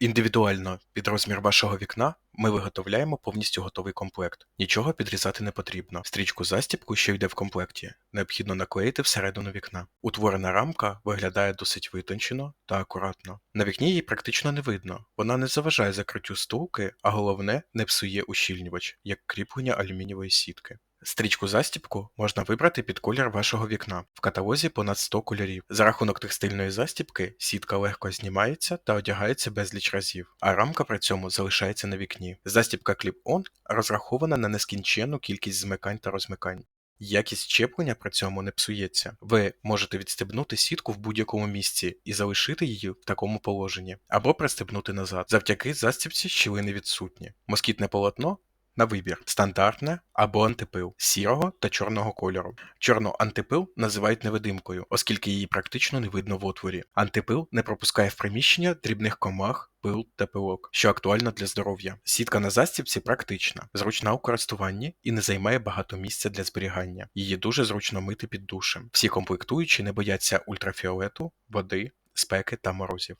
Індивідуально під розмір вашого вікна ми виготовляємо повністю готовий комплект. Нічого підрізати не потрібно. Стрічку застібку, що йде в комплекті, необхідно наклеїти всередину вікна. Утворена рамка виглядає досить витончено та акуратно. На вікні її практично не видно. Вона не заважає закриттю стулки, а головне не псує ущільнювач, як кріплення алюмінієвої сітки. Стрічку застібку можна вибрати під колір вашого вікна. В каталозі понад 100 кольорів. За рахунок текстильної застібки сітка легко знімається та одягається безліч разів, а рамка при цьому залишається на вікні. Застібка Clip-On розрахована на нескінченну кількість змикань та розмикань. Якість щеплення при цьому не псується. Ви можете відстебнути сітку в будь-якому місці і залишити її в такому положенні, або пристебнути назад. Завдяки застібці щілини відсутні. Москітне полотно на вибір стандартне або антипил сірого та чорного кольору. Чорну антипил називають невидимкою, оскільки її практично не видно в отворі. Антипил не пропускає в приміщення дрібних комах, пил та пилок, що актуально для здоров'я. Сітка на застібці практична, зручна у користуванні і не займає багато місця для зберігання. Її дуже зручно мити під душем. Всі комплектуючі не бояться ультрафіолету, води, спеки та морозів.